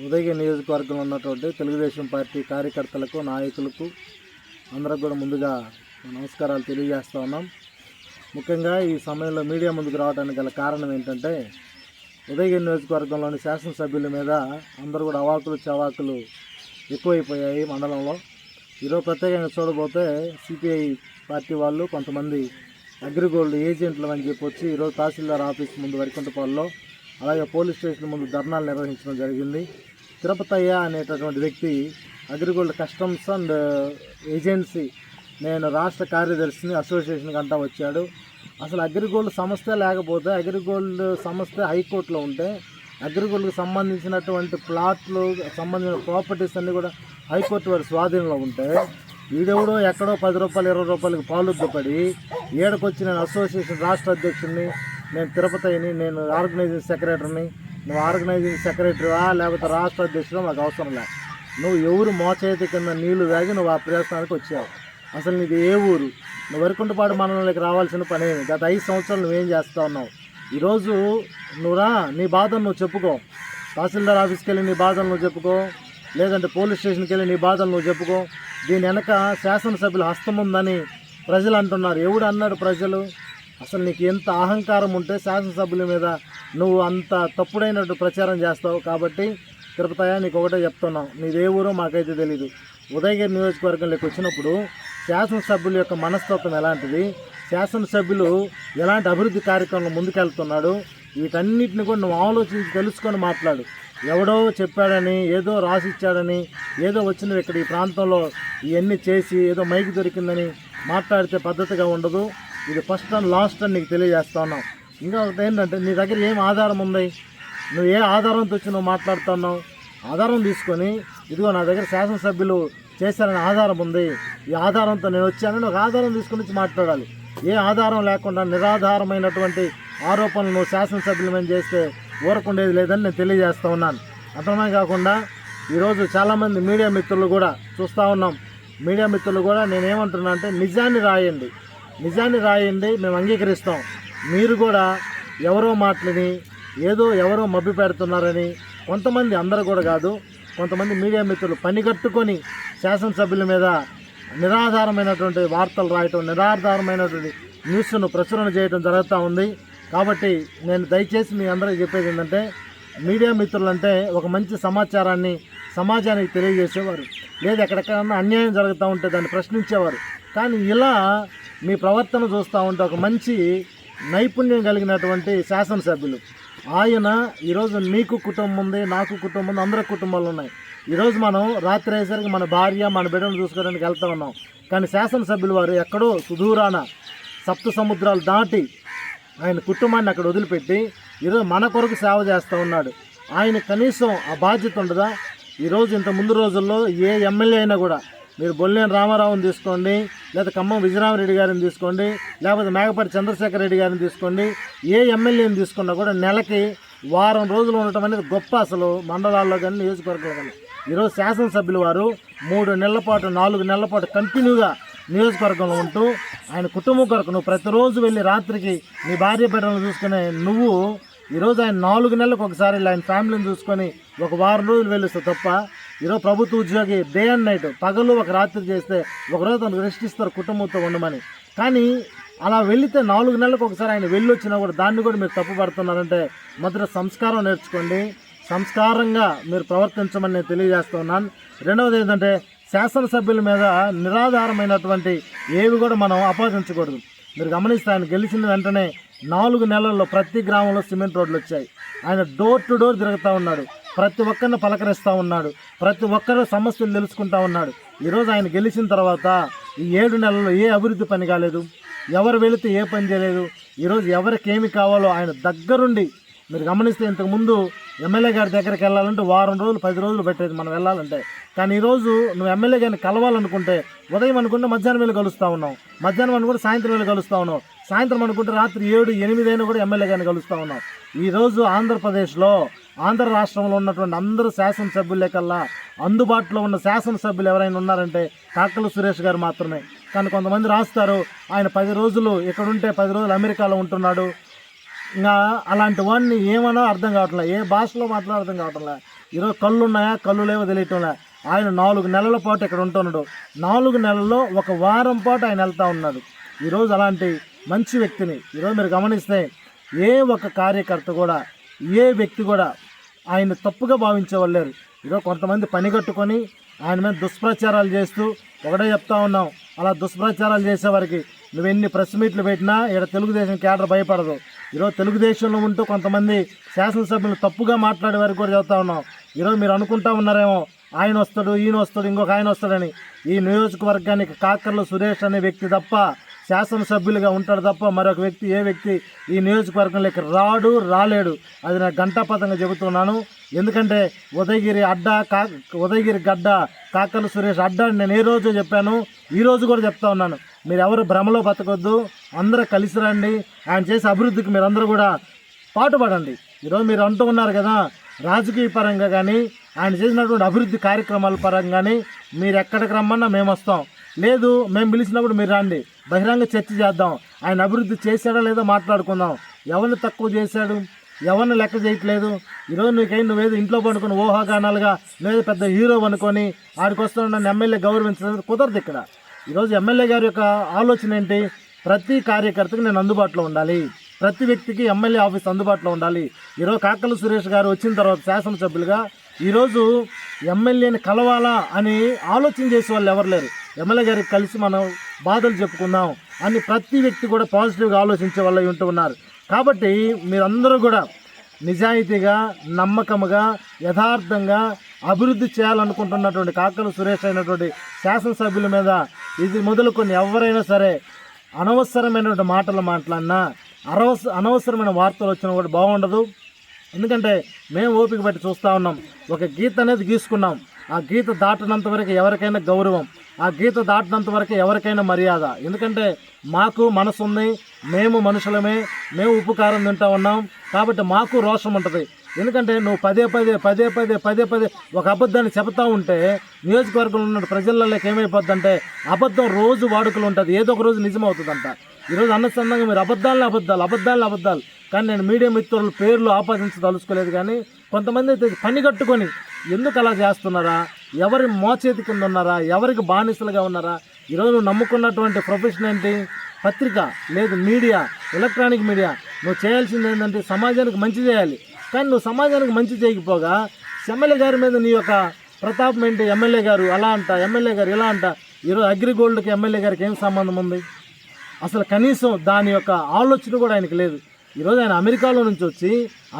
ఉదయ నియోజకవర్గంలో ఉన్నటువంటి తెలుగుదేశం పార్టీ కార్యకర్తలకు నాయకులకు అందరికి కూడా ముందుగా నమస్కారాలు తెలియజేస్తా ఉన్నాం. ముఖ్యంగా ఈ సమయంలో మీడియా ముందుకు రావడానికి గల కారణం ఏంటంటే ఉదయగిరి నియోజకవర్గంలోని శాసనసభ్యుల మీద అందరూ కూడా అవాకులు చవాకులు ఎక్కువైపోయాయి మండలంలో. ఈరోజు ప్రత్యేకంగా చూడబోతే సిపిఐ పార్టీ వాళ్ళు కొంతమంది అగ్రిగోల్డ్ ఏజెంట్లు అని చెప్పి వచ్చి ఈరోజు తహసీల్దార్ ఆఫీస్ ముందు వరికుంటపాల్లో అలాగే పోలీస్ స్టేషన్ ముందు ధర్నాలు నిర్వహించడం జరిగింది. తిరుపతయ్య అనేటటువంటి వ్యక్తి అగ్రిగోల్డ్ కస్టమ్స్ అండ్ ఏజెన్సీ నేను రాష్ట్ర కార్యదర్శిని అసోసియేషన్ గంటా వచ్చాడు. అసలు అగ్రిగోల్డ్ సంస్థ లేకపోతే అగ్రిగోల్డ్ సంస్థ హైకోర్టులో ఉంటే అగ్రిగోల్డ్కి సంబంధించినటువంటి ప్లాట్లు సంబంధించిన ప్రాపర్టీస్ అన్నీ కూడా హైకోర్టు వారి స్వాధీనంలో ఉంటే వీడెవడో ఎక్కడో పది రూపాయలు ఇరవై రూపాయలకి పాలు పడి ఏడకొచ్చి నేను అసోసియేషన్ రాష్ట్ర అధ్యక్షుడిని నేను తిరుపతిని నేను ఆర్గనైజింగ్ సెక్రటరీని నువ్వు ఆర్గనైజింగ్ సెక్రటరీవా లేకపోతే రాష్ట్ర అధ్యక్షుడు మాకు అవసరం లే. నువ్వు ఎవరు మోచేతి కింద నీళ్ళు తాగి నువ్వు ఆ ప్రదేశానికి వచ్చావు. అసలు నీకు ఏ ఊరు? నువ్వు వరికుంటపాడు మండలంలోకి రావాల్సిన పని గత ఐదు సంవత్సరాలు నువ్వేం చేస్తా ఉన్నావు? ఈరోజు నువ్వురా నీ బాధను నువ్వు చెప్పుకో. తహసీల్దార్ ఆఫీస్కి వెళ్ళి నీ బాధలు నువ్వు చెప్పుకో. లేదంటే పోలీస్ స్టేషన్కి వెళ్ళి నీ బాధలు నువ్వు చెప్పుకో. దీని వెనక శాసనసభ్యుల హస్తం ఉందని ప్రజలు అంటున్నారు. ఎవడు అన్నాడు ప్రజలు? అసలు నీకు ఎంత అహంకారం ఉంటే శాసనసభ్యుల మీద నువ్వు అంత తప్పుడైనట్టు ప్రచారం చేస్తావు కాబట్టి తిరుపతయ్య నీకు ఒకటే చెప్తున్నాం. నీదే ఊరో మాకైతే తెలీదు. ఉదయగిరి నియోజకవర్గంలోకి వచ్చినప్పుడు శాసనసభ్యుల యొక్క మనస్తత్వం ఎలాంటిది? శాసనసభ్యులు ఎలాంటి అభివృద్ధి కార్యక్రమంలో ముందుకెళ్తున్నాడు? వీటన్నిటిని కూడా నువ్వు ఆలోచించి తెలుసుకొని మాట్లాడు. ఎవడో చెప్పాడని ఏదో రాసిచ్చాడని ఏదో వచ్చినవి ఇక్కడ ఈ ప్రాంతంలో ఇవన్నీ చేసి ఏదో మైకి దొరికిందని మాట్లాడితే పద్ధతిగా ఉండదు. ఇది ఫస్ట్ అండ్ లాస్ట్ అని నీకు తెలియజేస్తున్నాం ఇంకా ఒకటి ఏంటంటే నీ దగ్గర ఏం ఆధారం ఉంది? నువ్వు ఏ ఆధారంతో వచ్చి నువ్వు మాట్లాడుతున్నావు ఆధారం తీసుకొని ఇదిగో నా దగ్గర శాసనసభ్యులు చేశారనే ఆధారం ఉంది. ఈ ఆధారంతో నేను వచ్చానని ఒక ఆధారం తీసుకుని వచ్చి మాట్లాడాలి. ఏ ఆధారం లేకుండా నిరాధారమైనటువంటి ఆరోపణలు నువ్వు శాసనసభ్యుల మీద చేస్తే ఊరకుండేది లేదని నేను తెలియజేస్తూ ఉన్నాను. అర్థమే కాకుండా ఈరోజు చాలామంది మీడియా మిత్రులు కూడా చూస్తూ ఉన్నాం. మీడియా మిత్రులు కూడా నేనేమంటున్నా అంటే నిజాన్ని రాయండి. నిజాన్ని రాయండి మేము అంగీకరిస్తాం. మీరు కూడా ఎవరో మాటలని ఏదో ఎవరో మబ్బి పెడుతున్నారని కొంతమంది అందరూ కూడా కాదు కొంతమంది మీడియా మిత్రులు పనిగట్టుకొని శాసనసభ్యుల మీద నిరాధారమైనటువంటి వార్తలు రాయటం నిరాధారమైనటువంటి న్యూస్ను ప్రచురణ చేయడం జరుగుతూ ఉంది. కాబట్టి నేను దయచేసి మీ అందరికీ చెప్పేది ఏంటంటే మీడియా మిత్రులంటే ఒక మంచి సమాచారాన్ని సమాజానికి తెలియజేసేవారు. లేదా ఎక్కడెక్కడన్నా అన్యాయం జరుగుతూ ఉంటే దాన్ని ప్రశ్నించేవారు. కానీ ఇలా మీ ప్రవర్తన చూస్తూ ఉంటే ఒక మంచి నైపుణ్యం కలిగినటువంటి శాసనసభ్యులు. ఆయన ఈరోజు మీకు కుటుంబం ఉంది నాకు కుటుంబం ఉంది అందరి కుటుంబాలు ఉన్నాయి. ఈరోజు మనం రాత్రి అయ్యేసరికి మన భార్య మన బిడ్డను చూసుకోవడానికి వెళ్తూ ఉన్నాం. కానీ శాసనసభ్యులు వారు ఎక్కడో సుదూరాన సప్త సముద్రాలు దాటి ఆయన కుటుంబాన్ని అక్కడ వదిలిపెట్టి ఈరోజు మన కొరకు సేవ చేస్తూ ఉన్నాడు. ఆయన కనీసం ఆ బాధ్యత ఉండదా? ఈరోజు ఇంత ముందు రోజుల్లో ఏ ఎమ్మెల్యే అయినా కూడా మీరు బొల్లేని రామారావుని తీసుకోండి లేదా ఖమ్మం విజయరామరెడ్డి గారిని తీసుకోండి లేకపోతే మేకపాటి చంద్రశేఖర్ రెడ్డి గారిని తీసుకోండి ఏ ఎమ్మెల్యేని తీసుకున్నా కూడా నెలకి వారం రోజులు ఉండటం అనేది గొప్ప అసలు మండలాల్లో కానీ నియోజకవర్గంలో కానీ. ఈరోజు శాసనసభ్యులు వారు మూడు నెలల పాటు నాలుగు నెలల పాటు కంటిన్యూగా నియోజకవర్గంలో ఉంటూ ఆయన కుటుంబం కొరకు నువ్వు ప్రతిరోజు వెళ్ళి రాత్రికి నీ భార్య బిడ్డలను చూసుకునే నువ్వు ఈరోజు ఆయన నాలుగు నెలలకు ఒకసారి ఆయన ఫ్యామిలీని చూసుకొని ఒక వారం రోజులు వెళ్ళిస్తావు తప్ప ఈరోజు ప్రభుత్వ ఉద్యోగి డే అండ్ నైట్ పగలు ఒక రాత్రి చేస్తే ఒకరోజు తను రెస్ట్ ఇస్తారు కుటుంబంతో ఉండమని. కానీ అలా వెళితే నాలుగు నెలలకు ఒకసారి ఆయన వెళ్ళి వచ్చినా కూడా దాన్ని కూడా మీరు తప్పు పడుతున్నారంటే మొదట సంస్కారం నేర్చుకోండి. సంస్కారంగా మీరు ప్రవర్తించమని నేను తెలియజేస్తున్నాను. రెండవది ఏంటంటే శాసనసభ్యుల మీద నిరాధారమైనటువంటి ఏవి కూడా మనం ఆపాదించకూడదు. మీరు గమనిస్తే ఆయన గెలిచిన వెంటనే నాలుగు నెలల్లో ప్రతి గ్రామంలో సిమెంట్ రోడ్లు వచ్చాయి. ఆయన డోర్ టు డోర్ తిరుగుతూ ఉన్నాడు. ప్రతి ఒక్కరిని పలకరిస్తూ ఉన్నాడు. ప్రతి ఒక్కరు సమస్యలు తెలుసుకుంటా ఉన్నాడు. ఈరోజు ఆయన గెలిచిన తర్వాత ఈ ఏడు నెలల్లో ఏ అభివృద్ధి పని కాలేదు. ఎవరు వెళితే ఏ పని చేయలేదు. ఈరోజు ఎవరికి ఏమి కావాలో ఆయన దగ్గరుండి మీరు గమనిస్తే ఇంతకుముందు ఎమ్మెల్యే గారి దగ్గరికి వెళ్ళాలంటే వారం రోజులు పది రోజులు పెట్టేది మనం వెళ్ళాలంటే. కానీ ఈరోజు నువ్వు ఎమ్మెల్యే గారిని కలవాలనుకుంటే ఉదయం అనుకుంటే మధ్యాహ్నం వేళ కలుస్తూ ఉన్నావు. మధ్యాహ్నం అనుకుంటే సాయంత్రం వేళ కలుస్తూ ఉన్నావు. సాయంత్రం అనుకుంటే రాత్రి ఏడు ఎనిమిది అయినా కూడా ఎమ్మెల్యే గారిని కలుస్తూ ఉన్నావు. ఈరోజు ఆంధ్రప్రదేశ్లో ఆంధ్ర రాష్ట్రంలో ఉన్నటువంటి అందరూ శాసనసభ్యులే కల్లా అందుబాటులో ఉన్న శాసనసభ్యులు ఎవరైనా ఉన్నారంటే కాకల సురేష్ గారు మాత్రమే. కానీ కొంతమంది రాస్తారు ఆయన పది రోజులు ఇక్కడుంటే పది రోజులు అమెరికాలో ఉంటున్నాడు ఇంకా అలాంటి వాడిని ఏమన్నా అర్థం కావట్లే. ఏ భాషలో మాట్లాడో అర్థం కావట్లే. ఈరోజు కళ్ళు ఉన్నాయా కళ్ళు లేవో తెలియటంలే. ఆయన నాలుగు నెలల పాటు ఇక్కడ ఉంటున్నాడు. నాలుగు నెలల్లో ఒక వారం పాటు ఆయన వెళ్తూ ఉన్నాడు. ఈరోజు అలాంటి మంచి వ్యక్తిని ఈరోజు మీరు గమనిస్తే ఏ ఒక కార్యకర్త కూడా ఏ వ్యక్తి కూడా ఆయన తప్పుగా భావించేవాళ్ళు లేరు. ఈరోజు కొంతమంది పని కట్టుకొని ఆయన మీద దుష్ప్రచారాలు చేస్తూ ఒకటే చెప్తా ఉన్నాం. అలా దుష్ప్రచారాలు చేసేవారికి నువ్వు ఎన్ని ప్రెస్ మీట్లు పెట్టినా ఇక్కడ తెలుగుదేశం కేడర్ భయపడదు. ఈరోజు తెలుగుదేశంలో ఉంటూ కొంతమంది శాసనసభ్యులు తప్పుగా మాట్లాడే వారికి కూడా చెప్తా ఉన్నాం. ఈరోజు మీరు అనుకుంటా ఉన్నారేమో ఆయన వస్తాడు ఈయన వస్తాడు ఇంకొక ఆయన వస్తాడని. ఈ నియోజకవర్గానికి కాకర్ల సురేష్ అనే వ్యక్తి తప్ప శాసనసభ్యులుగా ఉంటాడు తప్ప మరొక వ్యక్తి ఏ వ్యక్తి ఈ నియోజకవర్గంలోకి రాడు రాలేడు. అది నేను గంటాపథంగా చెబుతున్నాను. ఎందుకంటే ఉదయగిరి అడ్డ కా ఉదయగిరి గడ్డ కాకర్ల సురేష్ అడ్డ అని నేను ఏ రోజు చెప్పాను ఈరోజు కూడా చెప్తా ఉన్నాను. మీరు ఎవరు భ్రమలో బతకొద్దు అందరూ కలిసి రండి. ఆయన చేసే అభివృద్ధికి మీరందరూ కూడా పాటుపడండి. ఈరోజు మీరు అంటూ ఉన్నారు కదా రాజకీయ పరంగా కానీ ఆయన చేసినటువంటి అభివృద్ధి కార్యక్రమాల పరంగా కానీ మీరు ఎక్కడికి రమ్మన్నా మేము వస్తాం. లేదు మేము పిలిచినప్పుడు మీరు రండి. బహిరంగ చర్చ చేద్దాం. ఆయన అభివృద్ధి చేశాడా లేదో మాట్లాడుకుందాం. ఎవరిని తక్కువ చేశాడు? ఎవరిని లెక్క చేయట్లేదు? ఈరోజు నీకేం నువ్వేదో ఇంట్లో పడుకొని ఊహాగానాలుగా నువ్వేదో పెద్ద హీరో అనుకొని ఆడికి వస్తున్న నన్ను ఎమ్మెల్యే గౌరవించడం కుదరదు ఇక్కడ. ఈరోజు ఎమ్మెల్యే గారి యొక్క ఆలోచన ఏంటి? ప్రతి కార్యకర్తకి నేను అందుబాటులో ఉండాలి. ప్రతి వ్యక్తికి ఎమ్మెల్యే ఆఫీస్ అందుబాటులో ఉండాలి. ఈరోజు కాకల సురేష్ గారు వచ్చిన తర్వాత శాసనసభ్యులుగా ఈరోజు ఎమ్మెల్యేని కలవాలా అని ఆలోచన చేసే వాళ్ళు ఎవరు లేరు. ఎమ్మెల్యే గారికి కలిసి మనం బాధలు చెప్పుకుందాం అని ప్రతి వ్యక్తి కూడా పాజిటివ్గా ఆలోచించే వాళ్ళు ఉంటూ ఉన్నారు. కాబట్టి మీరందరూ కూడా నిజాయితీగా నమ్మకముగా యథార్థంగా అభివృద్ధి చేయాలనుకుంటున్నటువంటి కాకల సురేష్ అయినటువంటి శాసనసభ్యుల మీద ఇది మొదలుకొని ఎవరైనా సరే అనవసరమైనటువంటి మాటలు మాట్లాడినా అనవస అనవసరమైన వార్తలు వచ్చినా కూడా బాగుండదు. ఎందుకంటే మేము ఓపిక పెట్టి చూస్తూ ఉన్నాం. ఒక గీత అనేది గీసుకున్నాం. ఆ గీత దాటినంత వరకు ఎవరికైనా గౌరవం. ఆ గీత దాటినంత వరకు ఎవరికైనా మర్యాద. ఎందుకంటే మాకు మనసు ఉంది మేము మనుషులమే మేము ఉపకారం తింటా ఉన్నాం. కాబట్టి మాకు రోషం ఉంటుంది. ఎందుకంటే నువ్వు పదే పదే పదే పదే పదే పదే ఒక అబద్ధాన్ని చెబుతూ ఉంటే నియోజకవర్గంలో ఉన్న ప్రజలలోకి ఏమైపోద్దంటే అబద్ధం రోజు వాడుకలు ఉంటుంది. ఏదో ఒక రోజు నిజమవుతుందంట. ఈరోజు అనుసంధానంగా మీరు అబద్ధాలను అబద్ధాలు అబద్ధాలను అబద్ధాలు. కానీ నేను మీడియా మిత్రుల పేర్లు ఆపాదించదలుచుకోలేదు కానీ కొంతమంది అయితే పని కట్టుకొని ఎందుకు అలా చేస్తున్నారా? ఎవరి మోచేతి కింద ఉన్నారా? ఎవరికి బానిసలుగా ఉన్నారా? ఈరోజు నువ్వు నమ్ముకున్నటువంటి ప్రొఫెషన్ ఏంటి? పత్రిక లేదు మీడియా ఎలక్ట్రానిక్ మీడియా. నువ్వు చేయాల్సింది ఏంటంటే సమాజానికి మంచి చేయాలి. కానీ నువ్వు సమాజానికి మంచి చేయకపోగా ఎమ్మెల్యే గారి మీద నీ యొక్క ప్రతాపం ఏంటి? ఎమ్మెల్యే గారు అలా అంట ఎమ్మెల్యే గారు ఇలా అంట. ఈరోజు అగ్రిగోల్డ్కి ఎమ్మెల్యే గారికి ఏం సంబంధం ఉంది? అసలు కనీసం దాని యొక్క ఆలోచన కూడా ఆయనకి లేదు. ఈరోజు ఆయన అమెరికాలో నుంచి వచ్చి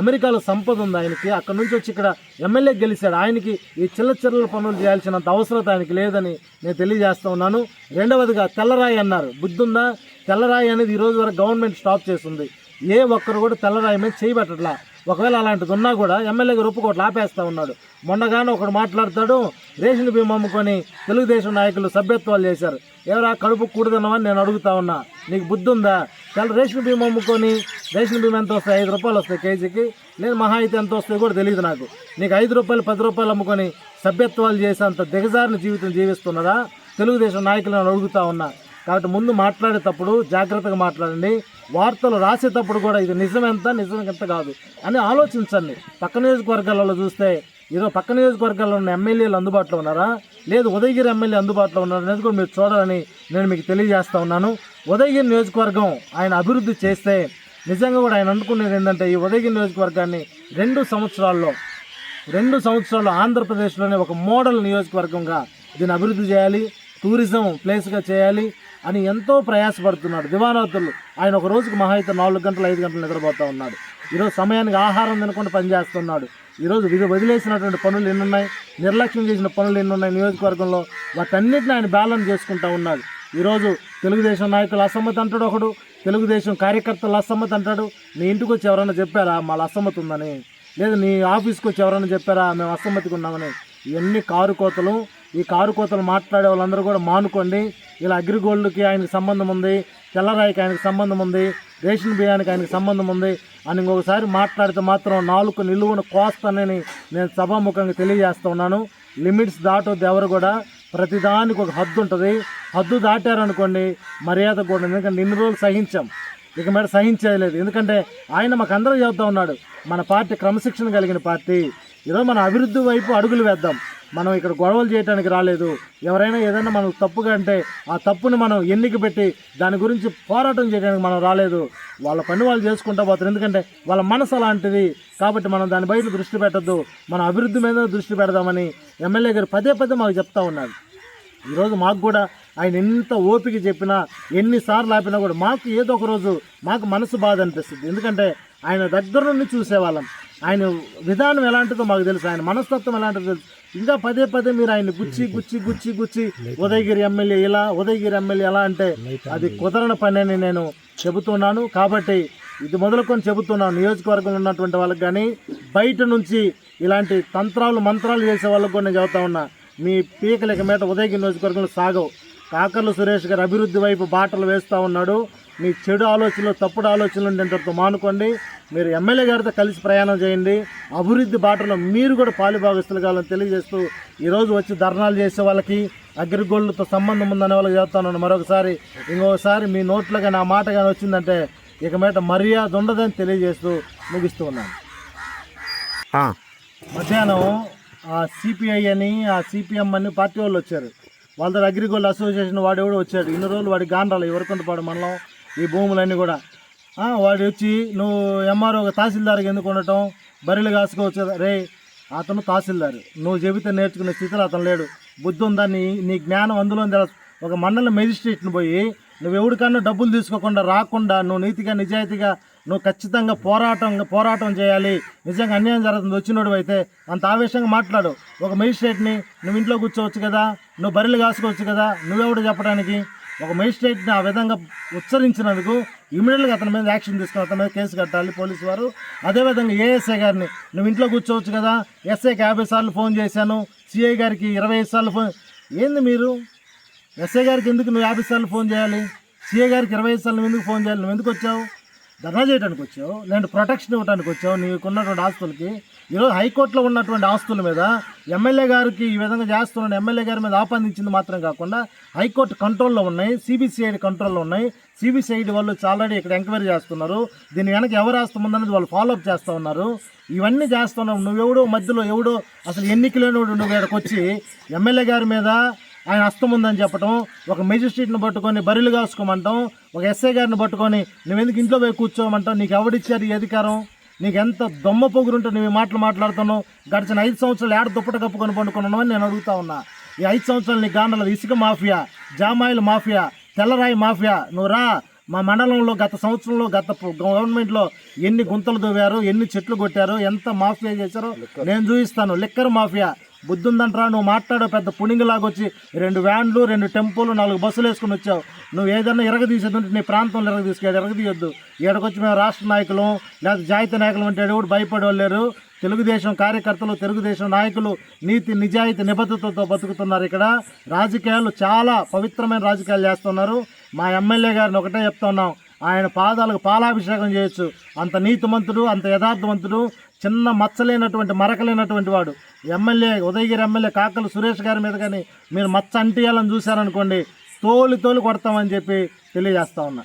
అమెరికాలో సంపద ఉంది ఆయనకి. అక్కడ నుంచి వచ్చి ఇక్కడ ఎమ్మెల్యే గెలిచాడు. ఆయనకి ఈ చిల్ల చిల్లర పనులు చేయాల్సినంత అవసరత ఆయనకి లేదని నేను తెలియజేస్తా ఉన్నాను. రెండవదిగా తెల్లరాయి అన్నారు. బుద్ధి ఉందా తెల్లరాయి అనేది ఈ రోజు వరకు గవర్నమెంట్ స్టాప్ చేస్తుంది ఏ ఒక్కరు కూడా తెల్లరాయి మీద చేయబెట్టట్లా ఒకవేళ అలాంటిది ఉన్నా కూడా ఎమ్మెల్యే గారు ఒప్పుకోట్లు ఆపేస్తా ఉన్నాడు. మొన్నగానే ఒకడు మాట్లాడతాడు రేషన్ బియ్యం అమ్ముకొని తెలుగుదేశం నాయకులు సభ్యత్వాలు చేశారు. ఎవరా కడుపు కూడదన్నమని నేను అడుగుతా ఉన్నా. నీకు బుద్ధి ఉందా? చాలా రేషన్ బియ్యం అమ్ముకొని రేషన్ బియ్యం ఎంత వస్తాయి? ఐదు రూపాయలు వస్తాయి కేజీకి. నేను మహా అయితే ఎంత వస్తాయి కూడా తెలియదు నాకు. నీకు ఐదు రూపాయలు పది రూపాయలు అమ్ముకొని సభ్యత్వాలు చేసేంత దిగజారిన జీవితం జీవిస్తున్నదా తెలుగుదేశం నాయకులను అడుగుతా ఉన్నా. కాబట్టి ముందు మాట్లాడేటప్పుడు జాగ్రత్తగా మాట్లాడండి. వార్తలు రాసేటప్పుడు కూడా ఇది నిజమెంత నిజం కాదు అని ఆలోచించండి. పక్క నియోజకవర్గాలలో చూస్తే ఏదో పక్క నియోజకవర్గాల్లో ఉన్న ఎమ్మెల్యేలు అందుబాటులో ఉన్నారా? లేదు ఉదయగిరి ఎమ్మెల్యే అందుబాటులో ఉన్నారా అనేది కూడా మీరు చూడాలని నేను మీకు తెలియజేస్తా ఉన్నాను. ఉదయగిరి నియోజకవర్గం ఆయన అభివృద్ధి చేస్తే నిజంగా కూడా ఆయన అనుకునేది ఏంటంటే ఈ ఉదయగిరి నియోజకవర్గాన్ని రెండు సంవత్సరాల్లో రెండు సంవత్సరాలు ఆంధ్రప్రదేశ్లోనే ఒక మోడల్ నియోజకవర్గంగా దీన్ని అభివృద్ధి చేయాలి. టూరిజం ప్లేస్గా చేయాలి. అని ఎంతో ప్రయాసపడుతున్నాడు. దివానాతులు. ఆయన ఒక రోజుకి మహా అయితే నాలుగు గంటలు ఐదు గంటలు నిద్రపోతూ ఉన్నాడు. ఈరోజు సమయానికి ఆహారం తినకుండా పనిచేస్తున్నాడు. ఈరోజు విధి వదిలేసినటువంటి పనులు ఎన్ని ఉన్నాయి నిర్లక్ష్యం చేసిన పనులు ఎన్ని ఉన్నాయి నియోజకవర్గంలో? వాటన్నిటిని ఆయన బ్యాలెన్స్ చేసుకుంటూ ఉన్నాడు. ఈరోజు తెలుగుదేశం నాయకులు అసమ్మతి అంటాడు ఒకడు తెలుగుదేశం కార్యకర్తలు అసమ్మతి అంటాడు. నీ ఇంటికి వచ్చి ఎవరైనా చెప్పారా? మళ్ళీ అసమ్మతి ఉందని. లేదు నీ ఆఫీస్కి వచ్చి ఎవరైనా చెప్పారా? మేము అసమ్మతిగా ఉన్నామని. ఇవన్నీ కారు కోతలు ఈ కారు కోతలు మాట్లాడే వాళ్ళందరూ కూడా మానుకోండి. ఇలా అగ్రిగోల్డ్కి ఆయనకి సంబంధం ఉంది తెల్లరాయికి ఆయనకి సంబంధం ఉంది రేషన్ బియ్యానికి ఆయనకి సంబంధం ఉంది అని ఇంకొకసారి మాట్లాడితే మాత్రం నాలుగు నిలువున కోస్తానని నేను సభాముఖంగా తెలియజేస్తూ ఉన్నాను. లిమిట్స్ దాటొద్దు ఎవరు కూడా. ప్రతిదానికి ఒక హద్దు ఉంటుంది. హద్దు దాటారనుకోండి మర్యాద కూడా ఎందుకంటే ఇన్ని రోజులు సహించాం. ఇక మీద సహించేయలేదు. ఎందుకంటే ఆయన మాకు అందరూ చెబుతా ఉన్నాడు మన పార్టీ క్రమశిక్షణ కలిగిన పార్టీ. ఈరోజు మన అభివృద్ధి వైపు అడుగులు వేద్దాం. మనం ఇక్కడ గొడవలు చేయడానికి రాలేదు. ఎవరైనా ఏదైనా మనం తప్పుగా అంటే ఆ తప్పుని మనం ఎన్నిక పెట్టి దాని గురించి పోరాటం చేయడానికి మనం రాలేదు. వాళ్ళ పని వాళ్ళు చేసుకుంటా పోతారు. ఎందుకంటే వాళ్ళ మనసు అలాంటిది. కాబట్టి మనం దాని బయట దృష్టి పెట్టద్దు. మన అభివృద్ధి మీద దృష్టి పెడదామని ఎమ్మెల్యే గారు పదే పదే మాకు చెప్తా ఉన్నారు. ఈరోజు మాకు కూడా ఆయన ఎంత ఓపిక చెప్పినా ఎన్నిసార్లు ఆపినా కూడా మాకు ఏదో ఒక రోజు మాకు మనసు బాధ అనిపిస్తుంది. ఎందుకంటే ఆయన దగ్గర నుండి చూసేవాళ్ళం. ఆయన విధానం ఎలాంటిదో మాకు తెలుసు. ఆయన మనస్తత్వం ఎలాంటిదో తెలుసు. ఇంకా పదే పదే మీరు ఆయన గుచ్చి గుచ్చి గుచ్చి గుచ్చి ఉదయగిరి ఎమ్మెల్యే ఇలా ఉదయగిరి ఎమ్మెల్యే ఎలా అంటే అది కుదరని పని అని నేను చెబుతున్నాను. కాబట్టి ఇది మొదలుకొని చెబుతున్నాను. నియోజకవర్గంలో ఉన్నటువంటి వాళ్ళకి కానీ బయట నుంచి ఇలాంటి తంత్రాలు మంత్రాలు చేసే వాళ్ళకి కూడా నేను చెబుతా ఉన్నా. మీ పీకలిక మీద ఉదయగిరి నియోజకవర్గంలో సాగవు. కాకర్ల సురేష్ గారు అభివృద్ధి వైపు బాటలు వేస్తూ ఉన్నాడు. మీ చెడు ఆలోచనలు తప్పుడు ఆలోచనలు ఇంతటితో మానుకోండి. మీరు ఎమ్మెల్యే గారితో కలిసి ప్రయాణం చేయండి. అభివృద్ధి బాటలో మీరు కూడా పాలుభాగస్తులు కావాలని తెలియజేస్తూ ఈరోజు వచ్చి ధర్నాలు చేసే వాళ్ళకి అగ్రిగోల్డ్తో సంబంధం ఉందనే వాళ్ళకి చెప్తాను మరొకసారి ఇంకొకసారి మీ నోట్లో కానీ ఆ మాట కానీ వచ్చిందంటే ఇక మీద మర్యాద ఉండదని తెలియజేస్తూ ముగిస్తూ ఉన్నాను. మధ్యాహ్నం ఆ సిపిఐ అని ఆ సిపిఎం అని పార్టీ వాళ్ళు వచ్చారు. వాళ్ళ దగ్గర అగ్రిగోల్డ్ అసోసియేషన్ వాడు ఎవడో వచ్చాడు. ఇన్ని రోజులు వాడి గాండ్రాలు ఎవరికొండపాడు మనం ఈ భూములన్నీ కూడా. వాడు వచ్చి నువ్వు ఎంఆర్ఓ తహసీల్దార్కి ఎందుకు ఉండటం? బర్రెలు కాసుకోవచ్చు. రే అతను తహసీల్దారు. నువ్వు చెబితే నేర్చుకునే స్థితిలో అతను లేడు. బుద్ధి ఉందా నీ నీ జ్ఞానం అందులో ఒక మండల మెజిస్ట్రేట్ని పోయి నువ్వు ఎవరికన్నా డబ్బులు తీసుకోకుండా రాకుండా నువ్వు నీతిగా నిజాయితీగా నువ్వు ఖచ్చితంగా పోరాటం పోరాటం చేయాలి. నిజంగా అన్యాయం జరుగుతుంది. వచ్చినోడు అయితే అంత ఆవేశంగా మాట్లాడు. ఒక మెజిస్ట్రేట్ని నువ్వు ఇంట్లో కూర్చోవచ్చు కదా నువ్వు బర్రెలు కాసుకోవచ్చు కదా నువ్వెవడు చెప్పడానికి? ఒక మెజిస్ట్రేట్ని ఆ విధంగా ఉచ్చరించినందుకు ఇమీడియట్గా అతని మీద యాక్షన్ తీసుకుని అతని మీద కేసు కట్టాలి పోలీసు వారు. అదేవిధంగా ఏఎస్ఐ గారిని నువ్వు ఇంట్లో కూర్చోవచ్చు కదా ఎస్ఐకి యాభై సార్లు ఫోన్ చేశాను. సిఐ గారికి ఇరవై ఐదు సార్లు ఫోన్ ఏంది మీరు? ఎస్ఐ గారికి ఎందుకు నువ్వు యాభై సార్లు ఫోన్ చేయాలి? సిఐ గారికి ఇరవై ఐదు సార్లు నువ్వు ఎందుకు ఫోన్ చేయాలి? నువ్వు ఎందుకు వచ్చావు? ధర్నా చేయడానికి వచ్చావు లేదంటే ప్రొటెక్షన్ ఇవ్వడానికి వచ్చావు నీకున్నటువంటి ఆస్తులకి. ఈరోజు హైకోర్టులో ఉన్నటువంటి ఆస్తుల మీద ఎమ్మెల్యే గారికి ఈ విధంగా చేస్తున్నాడు ఎమ్మెల్యే గారి మీద ఆపాదించింది మాత్రం కాకుండా హైకోర్టు కంట్రోల్లో ఉన్నాయి సిబిసిఐడి కంట్రోల్లో ఉన్నాయి. సిబిసిఐడి వాళ్ళు ఆల్రెడీ ఇక్కడ ఎంక్వైరీ చేస్తున్నారు. దీని వెనక ఎవరు ఆస్తం ఉందనేది వాళ్ళు ఫాలోఅప్ చేస్తూ ఉన్నారు. ఇవన్నీ చేస్తున్నావు నువ్వెవడో మధ్యలో ఎవడో అసలు ఎన్నికలేని నువ్వు ఇక్కడికి వచ్చి ఎమ్మెల్యే గారి మీద ఆయన హస్తం ఉందని చెప్పటం ఒక మెజిస్ట్రేట్ని పట్టుకొని బరిలు కాసుకోమంటాం ఒక ఎస్ఐ గారిని పట్టుకొని నువ్వెందుకు ఇంట్లో పోయి కూర్చోమంటావు? నీకు ఎవడిచ్చారు ఈ అధికారం? నీకు ఎంత దొమ్మ పొగురుంటే నువ్వు మాటలు మాట్లాడుతున్నావు? గడిచిన ఐదు సంవత్సరాలు ఏడ దుప్పట కప్పుకొని పండుకున్నావు అని నేను అడుగుతా ఉన్నా. ఈ ఐదు సంవత్సరాలు నీ గాండల ఇసుక మాఫియా జామాయిల మాఫియా తెల్లరాయి మాఫియా. నువ్వు రా మా మండలంలో గత సంవత్సరంలో గత గవర్నమెంట్లో ఎన్ని గుంతలు దువ్వారు ఎన్ని చెట్లు కొట్టారు ఎంత మాఫియా చేశారో నేను చూపిస్తాను. Liquor mafia. బుద్ధుందంటరా నువ్వు మాట్లాడో పెద్ద పుణింగిలాగా వచ్చి రెండు వ్యాన్లు రెండు టెంపోలు నాలుగు బస్సులు వేసుకుని వచ్చావు. నువ్వు ఏదైనా ఎరగదీసేది ఉంటే నీ ప్రాంతంలో ఎరగదీసుకెళ్ళి ఎరగదీయొద్దు. ఇక్కడికొచ్చి మేము రాష్ట్ర నాయకులు లేదా జాయిత నాయకులు అంటే ఎవరు భయపడలేరు తెలుగుదేశం కార్యకర్తలు తెలుగుదేశం నాయకులు నీతి నిజాయితీ నిబద్ధతతో బతుకుతున్నారు ఇక్కడ. రాజకీయాలు చాలా పవిత్రమైన రాజకీయాలు చేస్తున్నారు. మా ఎమ్మెల్యే గారిని ఒకటే చెప్తున్నాం ఆయన పాదాలకు పాలాభిషేకం చేయొచ్చు. అంత నీతిమంతుడు అంత యథార్థవంతుడు. చిన్న మచ్చలేనటువంటి మరకలేనటువంటి వాడు. ఎమ్మెల్యే ఉదయగిరి ఎమ్మెల్యే కాకలు సురేష్ గారి మీద కానీ మీరు మచ్చ అంటియాలని చూశారనుకోండి తోలు తోలు కొడతామని చెప్పి తెలియజేస్తా ఉన్నా.